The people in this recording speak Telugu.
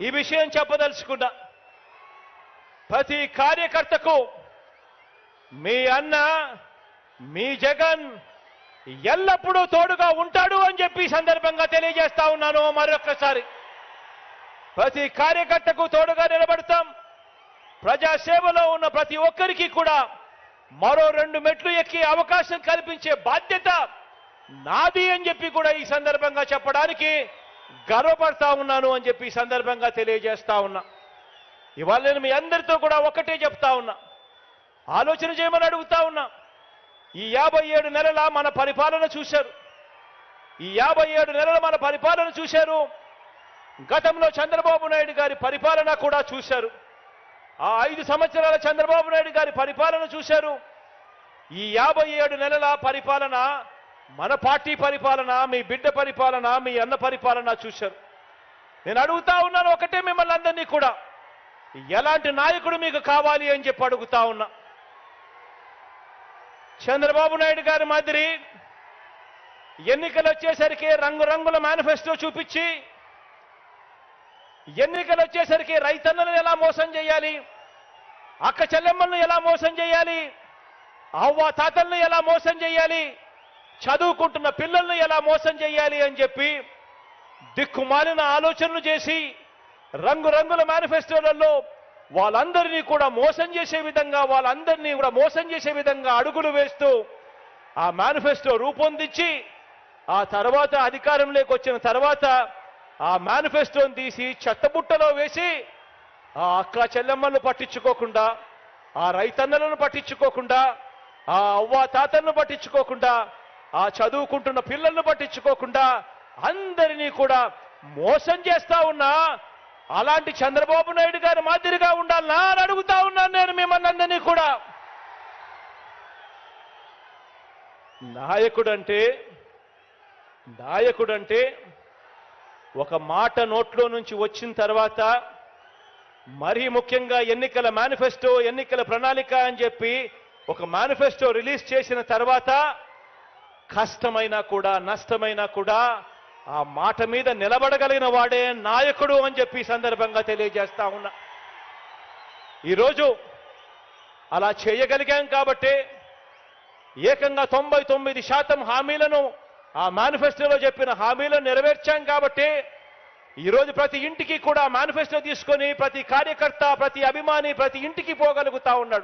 ఈ విషయం చెప్పదలుచుకున్నా. ప్రతి కార్యకర్తకు మీ అన్న మీ జగన్ ఎల్లప్పుడూ తోడుగా ఉంటాడు అని చెప్పి సందర్భంగా తెలియజేస్తా ఉన్నాను మరొకసారి ప్రతి కార్యకర్తకు తోడుగా నిలబడతాం. ప్రజాసేవలో ఉన్న ప్రతి ఒక్కరికి కూడా మరో రెండు మెట్లు ఎక్కి అవకాశం కల్పించే బాధ్యత నాది అని చెప్పి కూడా ఈ సందర్భంగా చెప్పడానికి గర్వపడతా ఉన్నాను అని చెప్పి సందర్భంగా తెలియజేస్తా ఉన్నా. ఇవాళ నేను మీ అందరితో కూడా ఒక్కటే చెప్తా ఉన్నా. ఆలోచన చేయమని అడుగుతా ఉన్నా. ఈ యాభై ఏడు నెలల మన పరిపాలన చూశారు. ఈ యాభై ఏడు నెలల మన పరిపాలన చూశారు. గతంలో చంద్రబాబు నాయుడు గారి పరిపాలన కూడా చూశారు. ఆ ఐదు సంవత్సరాల చంద్రబాబు నాయుడు గారి పరిపాలన చూశారు. ఈ యాభై ఏడు నెలల పరిపాలన మన పార్టీ పరిపాలన మీ బిడ్డ పరిపాలన మీ అన్న పరిపాలన చూశారు. నేను అడుగుతా ఉన్నాను ఒకటే మిమ్మల్ని అందరినీ కూడా. ఎలాంటి నాయకుడు మీకు కావాలి అని చెప్పి అడుగుతా ఉన్నా. చంద్రబాబు నాయుడు గారి మాదిరి ఎన్నికలు వచ్చేసరికి రంగురంగుల మేనిఫెస్టో చూపించి ఎన్నికలు వచ్చేసరికి రైతన్నలను ఎలా మోసం చేయాలి అక్క చెల్లెమ్మలను ఎలా మోసం చేయాలి అవ్వ తాతలను ఎలా మోసం చేయాలి చదువుకుంటున్న పిల్లల్ని ఎలా మోసం చేయాలి అని చెప్పి దిక్కుమాలిన ఆలోచనలు చేసి రంగురంగుల మేనిఫెస్టోలలో వాళ్ళందరినీ కూడా మోసం చేసే విధంగా వాళ్ళందరినీ కూడా మోసం చేసే విధంగా అడుగులు వేస్తూ ఆ మేనిఫెస్టో రూపొందించి ఆ తర్వాత అధికారంలోకి వచ్చిన తర్వాత ఆ మేనిఫెస్టోని తీసి చెత్తబుట్టలో వేసి ఆ అక్క చెల్లెమ్మలను పట్టించుకోకుండా ఆ రైతన్నలను పట్టించుకోకుండా ఆ అవ్వ తాతలను పట్టించుకోకుండా ఆ చదువుకుంటున్న పిల్లలను పట్టించుకోకుండా అందరినీ కూడా మోసం చేస్తా ఉన్నా అలాంటి చంద్రబాబు నాయుడు గారి మాదిరిగా ఉండాలనా అని అడుగుతా ఉన్నాను నేను మిమ్మల్ని అందరినీ కూడా. నాయకుడంటే నాయకుడంటే ఒక మాట నోట్లో నుంచి వచ్చిన తర్వాత మరీ ముఖ్యంగా ఎన్నికల మేనిఫెస్టో ఎన్నికల ప్రణాళిక అని చెప్పి ఒక మేనిఫెస్టో రిలీజ్ చేసిన తర్వాత కష్టమైనా కూడా నష్టమైనా కూడా ఆ మాట మీద నిలబడగలిగిన వాడే నాయకుడు అని చెప్పి సందర్భంగా తెలియజేస్తా ఉన్నా. ఈరోజు అలా చేయగలిగాం కాబట్టి ఏకంగా తొంభై తొమ్మిది శాతం హామీలను ఆ మేనిఫెస్టోలో చెప్పిన హామీలను నెరవేర్చాం కాబట్టి ఈరోజు ప్రతి ఇంటికి కూడా మేనిఫెస్టో తీసుకొని ప్రతి కార్యకర్త ప్రతి అభిమాని ప్రతి ఇంటికి పోగలుగుతా ఉన్నాడు.